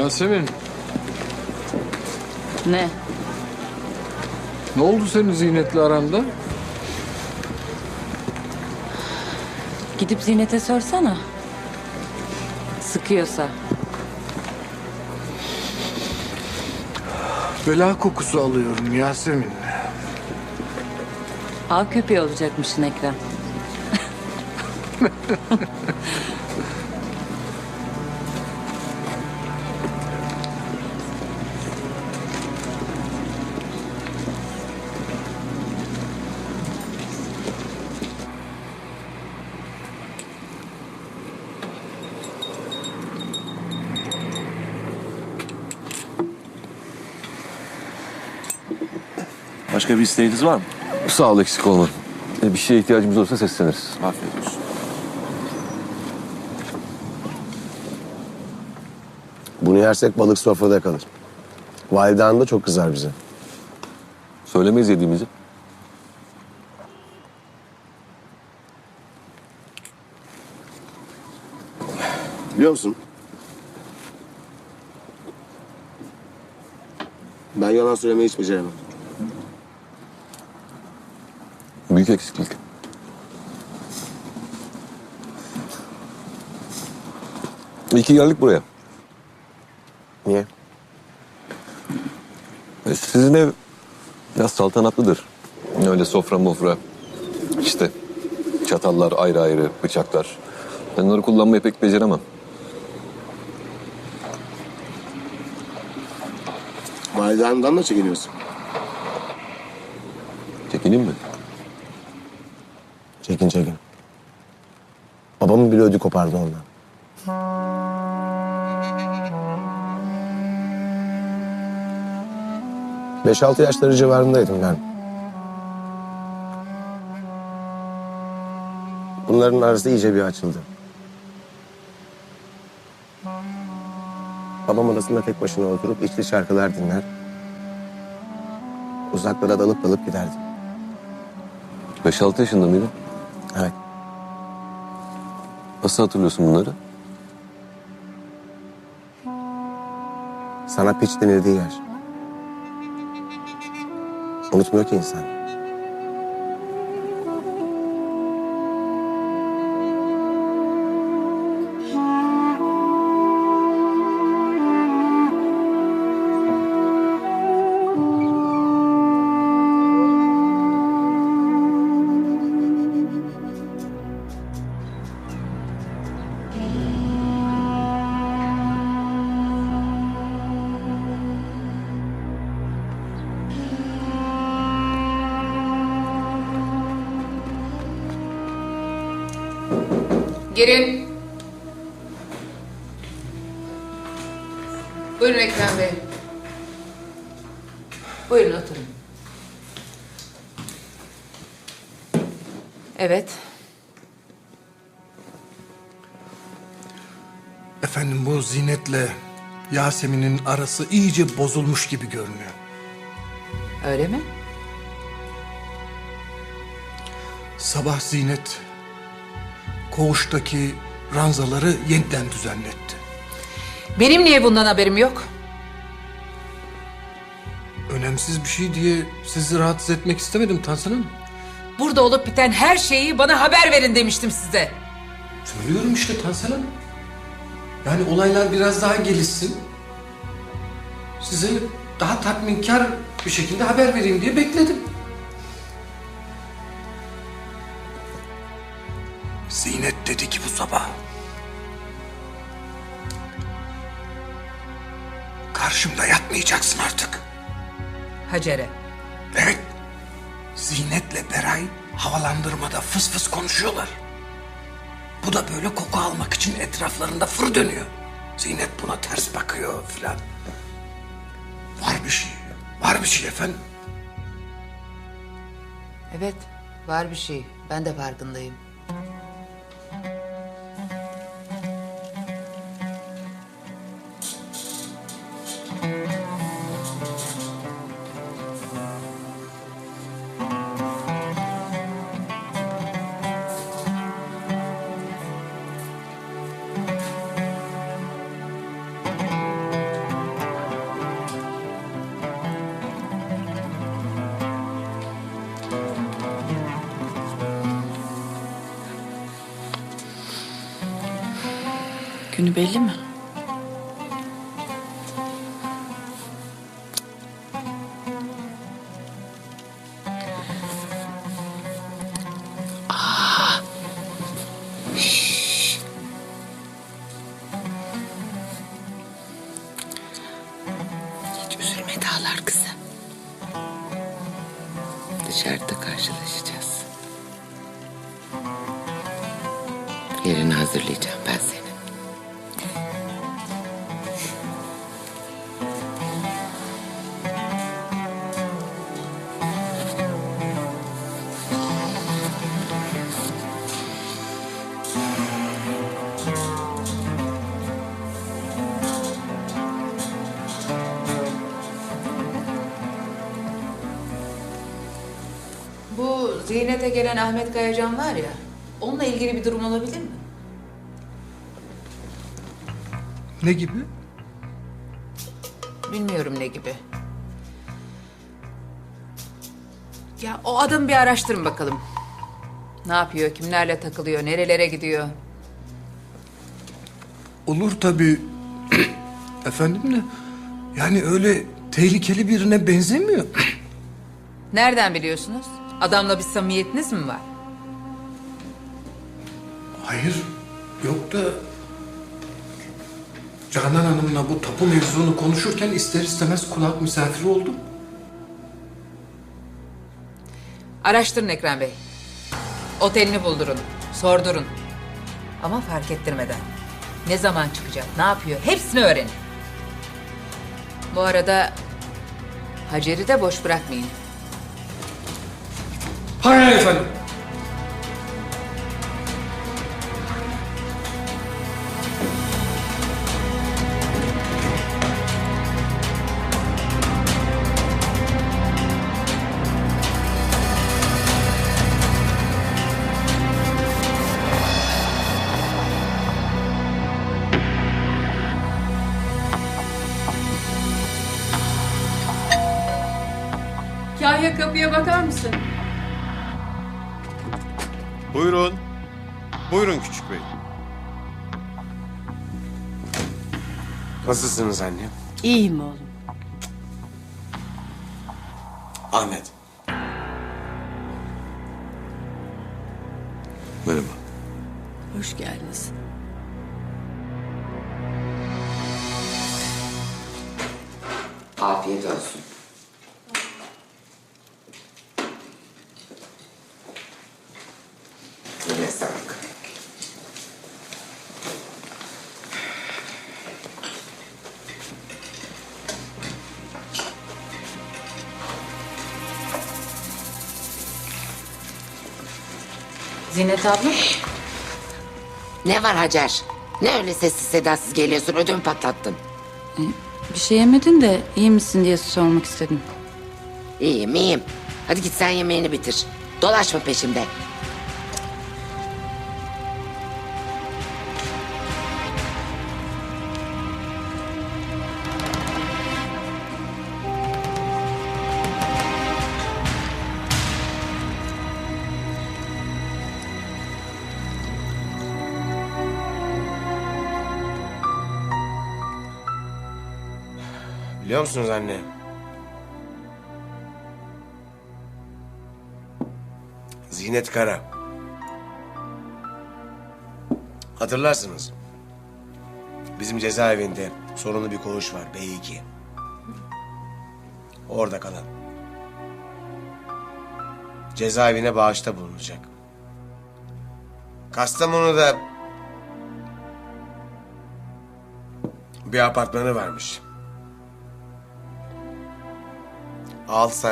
Yasemin, Ne? ne oldu senin Zinet'le aranda? Gidip Zinet'e sorsana. Sıkıyorsa. Bela kokusu alıyorum Yasemin. Av köpeği olacakmışsın Ekrem. Başka bir isteğiniz var mı? Sağ ol eksik olma. E, Bir şeye ihtiyacımız olursa sesleniriz. Afiyet olsun. Bunu yersek balık sofrada kalır. Valide Hanım da çok kızar bize. Söylemeyiz yediğimizi. Biliyor musun? Ben yalan söylemeyi hiç beceremem. Büyük eksiklik. İyi ki geldik buraya. Niye? E, sizin ev biraz saltanatlıdır. Öyle sofra mofra. İşte çatallar ayrı ayrı, bıçaklar. Ben onları kullanmayı pek beceremem. Valide Hanım'dan da çekiniyorsun. Çekineyim mi? Çekin çekin. Babamın bile ödü kopardı ondan. Beş altı yaşları civarındaydım ben. Bunların arası iyice bir açıldı. Babam odasında tek başına oturup içli şarkılar dinler. Uzaklara dalıp dalıp giderdi. 5-6 yaşında mıydın? Evet. Nasıl hatırlıyorsun bunları? Sana piç denildiği yer. Unutmuyor ki insan. Girin. Buyurun Ekrem Bey. Buyurun oturun. Evet. Efendim bu Zinet'le Yasemin'in arası iyice bozulmuş gibi görünüyor. Öyle mi? Sabah Zinet koğuştaki ranzaları yeniden düzenletti. Benim niye bundan haberim yok? Önemsiz bir şey diye sizi rahatsız etmek istemedim Tansan Hanım. Burada olup biten her şeyi bana haber verin demiştim size. Söylüyorum işte Tansan Hanım. Yani olaylar biraz daha gelişsin. Size daha tatminkar bir şekilde haber vereyim diye bekledim. Hacer'e. Evet. Zinet'le Beray havalandırmada fıs fıs konuşuyorlar. Bu da böyle koku almak için etraflarında fır dönüyor. Zinet buna ters bakıyor filan. Var bir şey. Var bir şey efendim. Evet, var bir şey. Ben de farkındayım. Günü belli mi? Üzülme dağlar kızım. Dışarıda karşılaşacağız. Yerini hazırlayacağım ben senin. Bu Zeynep'e gelen Ahmet Kayacan var ya, onunla ilgili bir durum olabilir mi? Ne gibi? Bilmiyorum ne gibi. Ya o adamı bir araştırın bakalım. Ne yapıyor, kimlerle takılıyor, nerelere gidiyor? Olur tabii. Efendim de yani öyle tehlikeli birine benzemiyor. Nereden biliyorsunuz? Adamla bir samimiyetiniz mi var? Hayır yok da Canan Hanım'la bu tapu mevzunu konuşurken ister istemez kulak misafiri oldum. Araştırın Ekrem Bey. Otelini buldurun, sordurun. Ama fark ettirmeden. Ne zaman çıkacak, ne yapıyor hepsini öğrenin. Bu arada Hacer'i de boş bırakmayın. Hayır efendim. Kahya kapıya bakar mısın? Buyurun. Buyurun küçük bey. Nasılsınız anne? İyiyim oğlum. Ahmet. Merhaba. Hoş geldiniz. Afiyet olsun. Zinet abla. Ne var Hacer? Ne öyle sessiz sedasız geliyorsun ödümü patlattın. Bir şey yemedin de iyi misin diye sormak istedim. İyiyim iyiyim. Hadi git sen yemeğini bitir. Dolaşma peşimde. Biliyor musunuz anne? Zinet Kara. Hatırlarsınız. Bizim cezaevinde sorunlu bir koğuş var B2. Orada kalan. Cezaevine bağışta bulunacak. Kastamonu'da bir apartmanı varmış. Altı